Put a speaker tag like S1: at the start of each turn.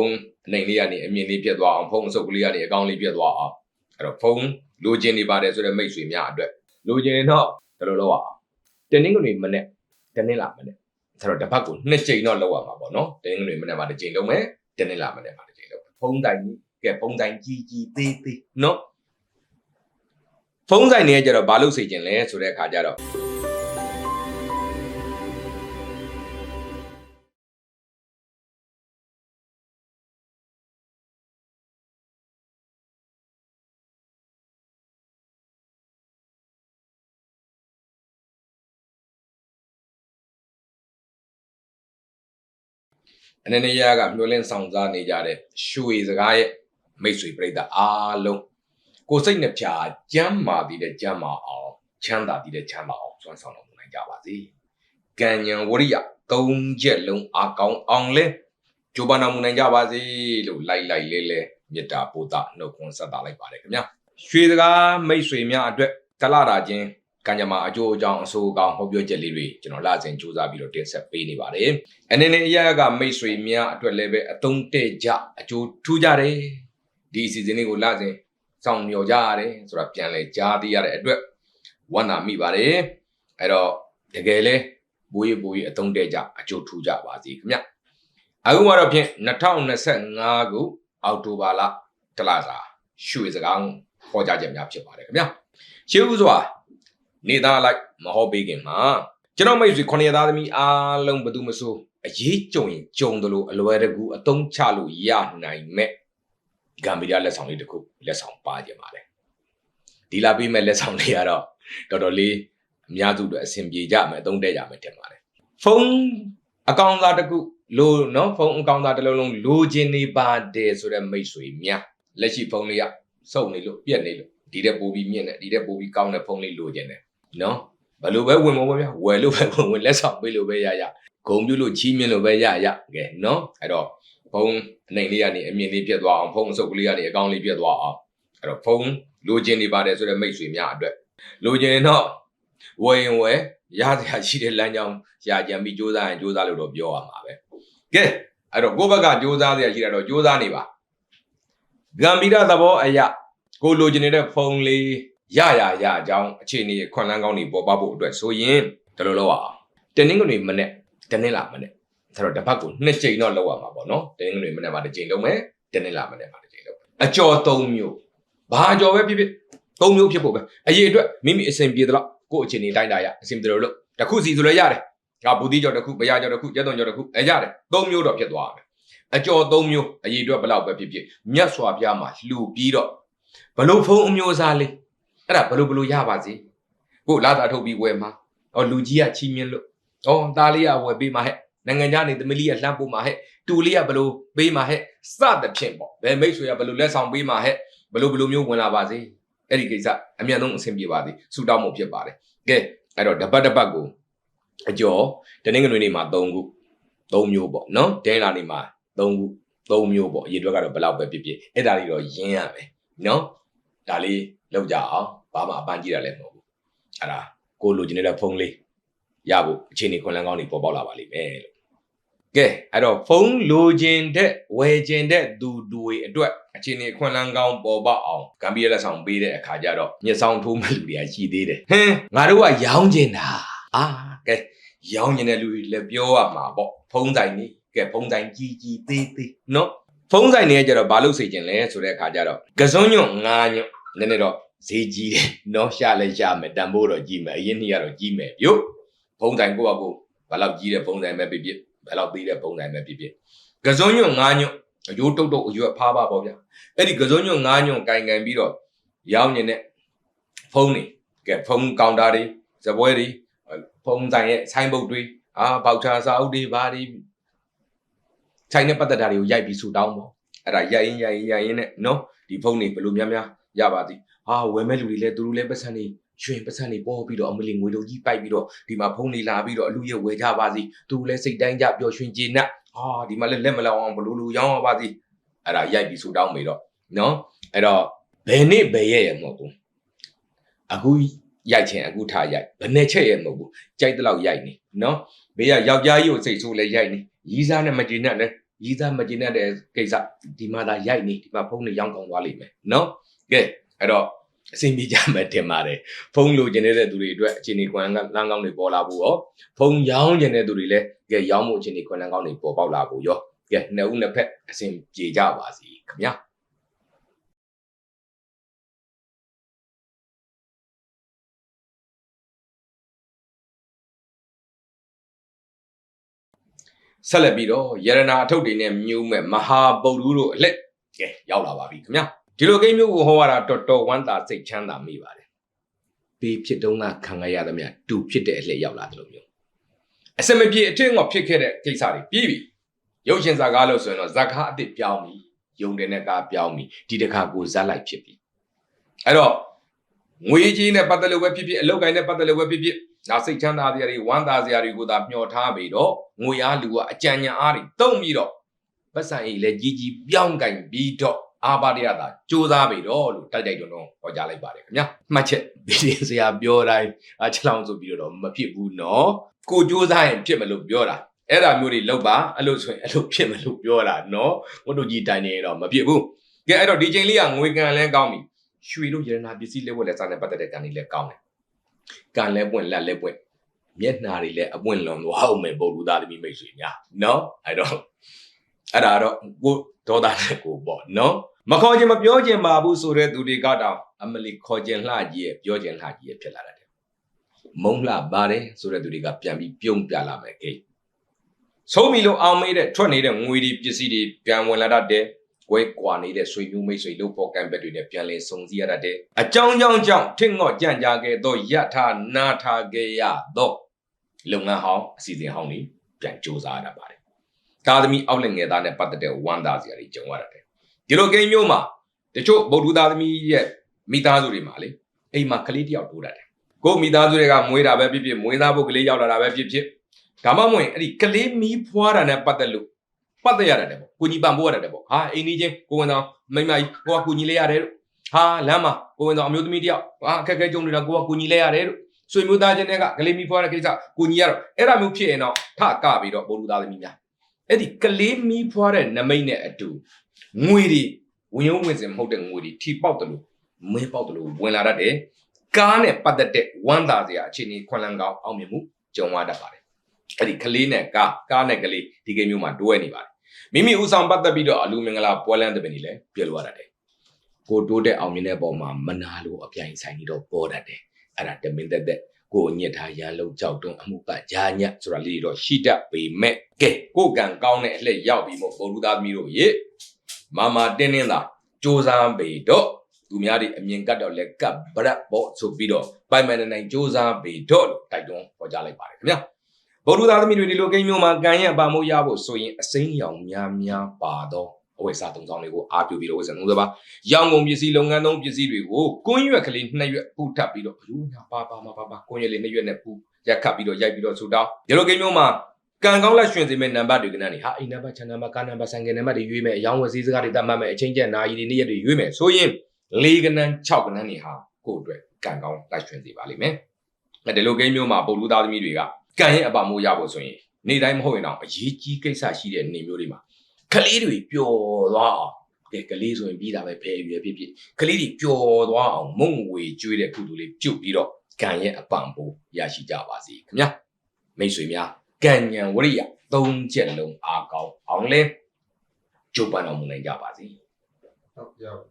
S1: ုန်းအနိုင်လေးကနေအမြင်လေးပြတ်သွားအောင်ဖုန်းအစုပ်ကလေးကနေအကောင့်လေးပြတ်သွားအောင်အဲ့တော့ဖုန်းလိုချင်နေပါတယ်ဆိုတဲ့မိတ်ဆွေများအတွက်လိုချင်ရင်တော့ဘယ်လိုလုပ်ရအောင်တင်းင်းကနေမနဲ့တင်းင်းလာမနဲ့ဆိုတော့တစ်ဖက်ကိုနှစ်ချိန်တော့လောက်ရမှာပေါ့နော်တင်းင်းကနေမနဲ့မှာတစ်ချိန်လုံးမယ်တင်းင်းလာမနဲ့မှာတစ်ချိန်လုံးဖုန်းတိုင်ကြီးကဲဖုန်းတိုင်ကြီးကြီးသေးသေးနော်ဖုန်းဆိုင်တွေကကြတော့ဘာလို့စေချင်လဲဆိုတဲ့အခါကျတော့ အနေနဲ့ရကမျောလင်းဆောင်စားနေကြတဲ့ရွှေစကားရဲ့မိတ်ဆွေပြိတ္တာအားလုံးကိုယ်စိတ်နှပြကျမ်းမာတည်တဲ့ကျမ်းမာအောင်ချမ်းသာတည်တဲ့ချမ်းသာအောင်စွမ်းဆောင်တော်မူနိုင်ကြပါစေ။ကံဉဏ်ဝရိယသုံးချက်လုံးအကောင်းအောင်လဲကြိုးပမ်းတော်မူနိုင်ကြပါစေလို့လိုက်လိုက်လေးလေးမေတ္တာပို့တာနှုတ်ခွန်းဆက်တာလိုက်ပါတယ်ခင်ဗျာ။ရွှေစကားမိတ်ဆွေများအတွက်တလတာချင်း ကံကြမ္မာအကျိုးအကြောင်းအဆိုးအကောင်းဟောပြောချက်လေးတွေကျွန်တော်လာစဉ်စူးစမ်းပြီးတော့တင်ဆက်ပေးနေပါတယ်။အနေနဲ့အရာကမိတ်ဆွေများအတွက်လည်းပဲအသုံးတဲ့ကြအကျိုးထူးကြတယ်။ဒီအစီအစဉ်လေးကိုလာစဉ်စောင့်မျှော်ကြရတယ်ဆိုတာပြန်လဲကြားသိရတဲ့အတွက်ဝမ်းသာမိပါတယ်။အဲ့တော့တကယ်လဲဘိုးရဘိုးရအသုံးတဲ့ကြအကျိုးထူးကြပါစေခင်ဗျ။အခုမှတော့ဖြင့်2025ခုအောက်တိုဘာလတလစာရွှေစကားဟောကြားချက်များဖြစ်ပါတယ်ခင်ဗျ။ရှေးဦးစွာ နေသားလိုက်မဟောပေးခင်မှာကျွန်တော်မိတ်ဆွေခொနရသားသမီးအားလုံးဘယ်သူမဆိုအရေးကြုံရင်ကြုံတယ်လို့အလွယ်တကူအသုံးချလို့ရနိုင်မဲ့ဂမ်ဘီယာလက်ဆောင်လေးတစ်ခုလက်ဆောင်ပါကြပါလေဒီလာပေးမဲ့လက်ဆောင်လေးကတော့တော်တော်လေးအများစုအတွက်အဆင်ပြေကြမယ်အသုံးတဲ့ကြမယ်ထင်ပါတယ်ဖုန်းအကောင့်သားတစ်ခုလိုနော်ဖုန်းအကောင့်သားတစ်လုံးလုံးလိုချင်နေပါတယ်ဆိုတဲ့မိတ်ဆွေများလက်ရှိဖုန်းလေးကစုံနေလို့ပြက်နေလို့ဒီတဲ့ပို့ပြီးမြင့်နေဒီတဲ့ပို့ပြီးကောင်းတဲ့ဖုန်းလေးလိုချင်တယ် နော်ဘယ်လိုပဲဝင်မပေါ့ဗျာဝယ်လို့ပဲဝင်ဝင်လက်ဆောင်ပေးလို့ပဲရရဂုံပြုလို့ချီးမြှင့်လို့ပဲရရကဲနော်အဲ့တော့ဖုန်းအနိုင်လေးကနေအမြင်လေးပြတ်သွားအောင်ဖုန်းအစုပ်ကလေးကနေအကောင့်လေးပြတ်သွားအောင်အဲ့တော့ဖုန်းလိုချင်နေပါတယ်ဆိုတဲ့မိတ်ဆွေများအတွက်လိုချင်ရင်တော့ဝယ်ရင်ဝယ်ရစရာရှိတဲ့လမ်းကြောင်းရာကြံပြီးစူးစမ်းရင်စူးစမ်းလို့တော့ပြောရမှာပဲကဲအဲ့တော့ကိုယ့်ဘက်ကစူးစမ်းစရာရှိတာတော့စူးစမ်းနေပါဂမ်ဘီရာသဘောအရာကိုလိုချင်နေတဲ့ဖုန်းလေး ရရရအကြောင်းအခြေအနေခွန်လန်းကောင်းတွေပေါ်ပေါက်ဖို့အတွက်ဆိုရင်ဒီလိုလုပ်အောင်တင်းနှင်းကနေမနဲ့တင်းနှင်းလာမနဲ့ဆိုတော့တစ်ပတ်ကိုနှစ်ကြိမ်တော့လုပ်ရမှာပေါ့နော်တင်းနှင်းကနေမနဲ့မှာတစ်ကြိမ်လုပ်မယ်တင်းနှင်းလာမနဲ့မှာတစ်ကြိမ်လုပ်အကျော်၃မျိုးဘာအကျော်ပဲဖြစ်ဖြစ်၃မျိုးဖြစ်ဖို့ပဲအရေးအတွက်မိမိအစဉ်ပြေတော့ကိုယ့်အခြေအနေတိုင်းတာရအစဉ်ပြေလို့လို့တစ်ခုစီဆိုလည်းရတယ်ငါဘူတိကျော်တစ်ခုဘရာကျော်တစ်ခုကျက်သွန်ကျော်တစ်ခုအဲရတယ်၃မျိုးတော့ဖြစ်သွားမယ်အကျော်၃မျိုးအရေးအတွက်ဘယ်လောက်ပဲဖြစ်ဖြစ်မြတ်စွာဘုရားမှာလှူပြီးတော့ဘလို့ဖုံးအမျိုးအစားလေး အဲ့ဒါဘလို့ဘလို့ရပါစေကိုလာတာထုတ်ပြီးဝယ်မှာဟောလူကြီးကချီးမြှင့်လို့ဟောသားလေးကဝယ်ပေးမှာဟဲ့နိုင်ငံခြားနေသမီးလေးကလှမ်းပို့မှာဟဲ့တူလေးကဘလို့ပေးမှာဟဲ့စသဖြင့်ပေါ့ဘယ်မိတ်ဆွေကဘလို့လက်ဆောင်ပေးမှာဟဲ့ဘလို့ဘလို့မျိုးဝင်လာပါစေအဲ့ဒီကိစ္စအမြန်ဆုံးအဆင်ပြေပါသည်ဆူတောင်းမှုဖြစ်ပါတယ်ကဲအဲ့တော့တပတ်တပတ်ကိုအကျော်တနင်္ဂနွေနေ့မှာ3ခု3မျိုးပေါ့နော်ဒဲလာနေ့မှာ3ခု3မျိုးပေါ့အရေးအတွက်ကတော့ဘယ်လောက်ပဲဖြစ်ဖြစ်အဲ့ဒါလေးတော့ရင်းရမယ်နော်ဒါလေးလောက်ကြအောင် ဘာမှအပန်းကြည့်ရလဲမဟုတ်ဘူးအဲ့ဒါကိုလိုချင်နေတဲ့ဖုန်းလေးရဖို့အခြေအနေခွန်လန်းကောင်းတွေပေါ်ပေါက်လာပါလိမ့်မယ်လို့ကဲအဲ့တော့ဖုန်းလိုချင်တဲ့ဝယ်ချင်တဲ့သူတွေအတွက်အခြေအနေခွန်လန်းကောင်းပေါ်ပေါက်အောင်ကံပြည့်လက်ဆောင်ပေးတဲ့အခါကျတော့ညဆောင်ထိုးမဲ့လူတွေကရှိသေးတယ်ဟင်းငါတို့ကရောင်းချင်တာအာကဲရောင်းချင်တဲ့လူတွေလည်းပြောရမှာပေါ့ဖုန်းဆိုင်နေကဲဖုန်းဆိုင်ကြီးကြီးသေးသေးနော်ဖုန်းဆိုင်တွေကကျတော့ဘာလို့စေချင်လဲဆိုတဲ့အခါကျတော့ကစွန်းညွန့်ငါညွန့်နည်းနည်းတော့ ဈေးကြီးတယ်နော်ရှာလဲရှာမယ်တန်ဖိုးတော့ကြီးမယ်အရင်နှစ်ကတော့ကြီးမယ်ပြုတ်ဖုံးတိုင်ကိုယ့်အကိုဘယ်လောက်ကြီးတဲ့ဖုံးတိုင်ပဲဖြစ်ဖြစ်ဘယ်လောက်သေးတဲ့ဖုံးတိုင်ပဲဖြစ်ဖြစ်ကစုံညွန့်ငါးညွန့်အယိုးတုတ်တုတ်အရွက်ဖားပါပေါ့ဗျာအဲ့ဒီကစုံညွန့်ငါးညွန့်ကင်ကင်ပြီးတော့ရောင်းနေတဲ့ဖုံးတွေကဲဖုံးကောင်တာတွေဇပွဲတွေဖုံးတိုင်ရဲ့ဆိုင်းဘုတ်တွေအာပေါချာစာအုပ်တွေဘာတွေဆိုင်နဲ့ပတ်သက်တာတွေကိုရိုက်ပြီးဆူတောင်းပေါ့အဲ့ဒါရိုက်ရင်ရိုက်ရင်ရိုက်ရင်နဲ့နော်ဒီဖုံးတွေဘယ်လိုများများရပါသည် ဟာဝယ်မဲ့လူတွေလည်းသူတို့လည်းပတ်စံနေရွှင်ပတ်စံနေပေါ်ပြီးတော့အမလီငွေတို့ကြီးပိုက်ပြီးတော့ဒီမှာဖုံးနေလာပြီးတော့အလူရဲ့ဝယ်ကြပါစီသူလည်းစိတ်တိုင်းကြပျော်ရွှင်ကျေနပ်ဟာဒီမှာလည်းလက်မလောင်အောင်ဘလူလူရောင်းရပါစီအဲ့ဒါရိုက်ပြီးဆူတောင်းပြီးတော့နော်အဲ့တော့ဘယ်နေ့ဘယ်ရက်ရမဟုတ်ဘူးအခုရိုက်ချင်အခုထားရိုက်ဘယ်နဲ့ချက်ရမဟုတ်ဘူးကြိုက်တဲ့လောက်ရိုက်နေနော်ဘေးကယောက်ျားကြီးကိုစိတ်ဆိုးလဲရိုက်နေရီးစားနဲ့မကျေနပ်လဲရည်သားမကျင်တဲ့ကိစ္စဒီမှာသာရိုက်နေဒီမှာဖုန်းနဲ့ရောင်းကောင်းသွားလိမ့်မယ်နော်ကဲအဲ့တော့ အဆင်ပြေကြမယ်တင်ပါတယ်ဖုန်းလိုချင်တဲ့သူတွေအတွက်အခြေအနေကွန်လန်းလန်းကောင်းတွေပေါ်လာဖို့ရောဖုန်းရောင်းချင်တဲ့သူတွေလည်းကဲရောင်းမှုအခြေအနေကွန်လန်းကောင်းတွေပေါ်ပေါက်လာဖို့ရောကဲနှစ်ဦးနှစ်ဖက်အဆင်ပြေကြပါစီခင်ဗျာဆက်လက်ပြီးတော့ယရနာအထုပ်တွေနဲ့မြူးမဲ့မဟာဗုဒ္ဓတို့အလက်ကဲရောက်လာပါပြီခင်ဗျာ ဒီလိုကိန်းမျိုးကိုဟောရတာတော်တော်ဝမ်းသာစိတ်ချမ်းသာမိပါတယ်ဘေးဖြစ်တုံးကခံရရသမျှတူဖြစ်တဲ့အလှည့်ရောက်လာတယ်လို့မျိုးအစမပြေအထင်ကဖြစ်ခဲ့တဲ့ကိစ္စတွေပြီးပြီရုပ်ရှင်ဇာကားလို့ဆိုရင်တော့ဇာကားအစ်စ်ပြောင်းပြီယုံတဲ့နဲ့ကားပြောင်းပြီဒီတစ်ခါကိုဇက်လိုက်ဖြစ်ပြီအဲ့တော့ငွေကြီးနဲ့ပတ်သက်လို့ပဲဖြစ်ဖြစ်အလုပ်ကိုင်းနဲ့ပတ်သက်လို့ပဲဖြစ်ဖြစ်ဒါစိတ်ချမ်းသာစရာတွေဝမ်းသာစရာတွေကိုသာမျှော်ထားပြီးတော့ငွေအားလူကအကြံဉာဏ်အားတွေတုံ့ပြီးတော့ပတ်စံအိလည်းကြီးကြီးပြောင်းကင်ပြီးတော့ အာပါရရတာစူးစားပြီးတော့လို့တိုက်တိုက်တွန်းတွန်းဟောကြားလိုက်ပါတယ်ခင်ဗျာမှတ်ချက်ဗီဒီယိုဆရာပြောတိုင်းအချက်လောင်ဆိုပြီးတော့မဖြစ်ဘူးနော်ကိုစူးစားရင်ဖြစ်မလို့ပြောတာအဲ့ဒါမျိုးတွေလောက်ပါအဲ့လိုဆိုရင်အဲ့လိုဖြစ်မလို့ပြောတာနော်ဘုဒ္ဓကြီးတိုင်နေတော့မဖြစ်ဘူးကဲအဲ့တော့ဒီချိန်လေးကငွေကန်လဲကောင်းပြီရွှေတို့ရတနာပစ္စည်းလက်ဝက်လက်စားနဲ့ပတ်သက်တဲ့ကန်လေးလဲကောင်းတယ်ကန်လဲပွင့်လက်လဲပွင့်မျက်နှာတွေလည်းအပွင့်လွန်သွားအောင်မယ်ပုဂ္ဂိုလ်သားသမီးမိတ်ဆွေများနော်အဲ့တော့အဲ့ဒါတော့ကိုဒေါသနဲ့ကိုပေါ့နော် မခေါ်ခြင်းမပြောခြင်းပါဘူးဆိုတဲ့သူတွေကတော့အမလီခေါ်ခြင်းလှကြီးရဲ့ပြောခြင်းလှကြီးရဲ့ဖြစ်လာတယ်မုံလှပါတယ်ဆိုတဲ့သူတွေကပြန်ပြီးပြုံးပြလာမယ်ကိဆုံးပြီလို့အောင်မေးတဲ့ထွက်နေတဲ့ငွေတွေပစ္စည်းတွေပြန်ဝင်လာတတ်တယ်ဝဲကွာနေတဲ့ဆွေမျိုးမိတ်ဆွေလို့ပေါ်ကံဘက်တွေနဲ့ပြန်လည်စုံစည်းရတတ်တယ်အကြောင်းကြောင့်ကြောင့်ထင့်ငေါ့ကြံ့ကြာခဲ့သောယထာနာထာခဲ့ရသောလုပ်ငန်းဟောင်းအစီအစဉ်ဟောင်းတွေပြန်စ조사ရတာပါတယ်ကာသမီအောက်လက်ငယ်သားနဲ့ပတ်သက်တဲ့ဝမ်းသာစရာတွေကြုံရတတ်တယ် ဒီလိုကိန်းမျိုးမှာတချို့ဗုဒ္ဓသားသမီးရဲ့မိသားစုတွေမှာလေအိမ်မှာကလေးတယောက်တိုးတတ်တယ်ကိုမိသားစုတွေကမွေးတာပဲဖြစ်ဖြစ်မွေးသားဖို့ကလေးရောက်လာတာပဲဖြစ်ဖြစ်ဒါမှမဟုတ်အဲ့ဒီကလေးမီးဖွားတာနဲ့ပတ်သက်လို့ပတ်သက်ရတယ်ပေါ့ကိုကြီးပံ့ပိုးရတယ်ပေါ့ဟာအိမ်ကြီးချင်းကိုဝင်တော်မိမကြီးကိုကကိုကြီးလေးရတယ်လို့ဟာလမ်းမှာကိုဝင်တော်အမျိုးသမီးတယောက်ဟာအခက်အခဲကြုံနေတာကိုကကိုကြီးလေးရတယ်လို့ဆွေမျိုးသားချင်းတွေကကလေးမီးဖွားတဲ့ကိစ္စကိုကြီးရတော့အဲ့ဒါမျိုးဖြစ်ရင်တော့ထကပြီးတော့ဘိုလ်လူသားသမီးများအဲ့ဒီကလေးမီးဖွားတဲ့နမိတ်နဲ့အတူ ငွေတွေဝင်ရုံးဝင်စင်မဟုတ်တဲ့ငွေတွေထီပေါက်တယ်လို့မဲပေါက်တယ်လို့ဝင်လာတတ်တယ်ကားနဲ့ပတ်သက်တဲ့ဝမ်းသာစရာအခြေအနေခွန်လန်းကောင်းအောင်မြင်မှုကြုံရတတ်ပါတယ်အဲ့ဒီကလေးနဲ့ကားကားနဲ့ကလေးဒီကိန်းမျိုးမှာတွဲနေပါတယ်မိမိဥဆောင်ပတ်သက်ပြီးတော့အလူမင်္ဂလာပွဲလန်းတဲ့ပင်ကြီးလည်းပြလို့ရတတ်တယ်ကိုတိုးတဲ့အောင်မြင်တဲ့ပုံမှာမနာလို့အပြိုင်ဆိုင်နေတော့ပေါ်တတ်တယ်အဲ့ဒါတမင်သက်သက်ကိုညစ်ထားရန်လုံးကြောက်တွန်းအမှုပဂျာညက်ဆိုတာလေးတော့ရှိတတ်ပေမဲ့ကဲကိုကံကောင်းတဲ့အလှည့်ရောက်ပြီးမို့ဘုံလူသားသမီးတို့ရေ မာမာတင်းတင်းသာစူးစမ်းပေတော့သူများတွေအမြင်ကတ်တော့လက်ကပ်ဗရက်ပေါ့ဆိုပြီးတော့ပိုင်မန်နိုင်စူးစမ်းပေတော့လို့တိုက်တွန်းဟောကြားလိုက်ပါတယ်ခင်ဗျာဗုဒ္ဓသားသမီးတွေဒီလိုကိန်းမျိုးမှာကံရဲ့အပါမိုးရဖို့ဆိုရင်အစိမ်းရောင်များများပါတော့အဝိစာသုံးဆောင်လေးကိုအားပြုပြီးတော့ဝိစာသုံးစပါရောင်ကုန်ပစ္စည်းလုပ်ငန်းသုံးပစ္စည်းတွေကိုကွန်းရွက်ကလေးနှစ်ရွက်ပူထပ်ပြီးတော့အယူညာပါပါပါပါကွန်းရွက်လေးနှစ်ရွက်နဲ့ပူရက်ခတ်ပြီးတော့ရိုက်ပြီးတော့ဆူတောင်းဒီလိုကိန်းမျိုးမှာ ကံကောင်းလက်ရွှင်စေမဲ့နံပါတ်တွေကနန်းနေဟာအိမ်နံပါတ်ချန်နံပါတ်ကားနံပါတ်ဆိုင်ကယ်နံပါတ်တွေရွေးမယ်အယောင်းဝယ်စည်းစကားတွေတတ်မှတ်မယ်အချင်းကျက်နာရီတွေနေ့ရက်တွေရွေးမယ်ဆိုရင်၄ကနန်း၆ကနန်းတွေဟာကိုယ့်အတွက်ကံကောင်းလက်ရွှင်စေပါလိမ့်မယ်အဲဒီလိုကိန်းမျိုးမှာပုတ်လူသားသမီးတွေကကံရဲ့အပါမိုးရဖို့ဆိုရင်နေ့တိုင်းမဟုတ်ရင်တော့အရေးကြီးကိစ္စရှိတဲ့နေမျိုးတွေမှာကလေးတွေပျော်သွားအောင်ကဲကလေးဆိုရင်ပြီးတာပဲဖယ်ရွယ်ဖြစ်ဖြစ်ကလေးတွေပျော်သွားအောင်မုံငွေကျွေးတဲ့ကုသိုလ်လေးပြုတ်ပြီးတော့ကံရဲ့အပံပိုးရရှိကြပါစေခင်ဗျာမိတ်ဆွေများ ကံဉဏ်ဝရိယသုံးချက်လုံးအားကောင်းအောင်လဲကျုပ်ပန်းတော်မူနိုင်ကြပါစေ
S2: ဟုတ်ရောက်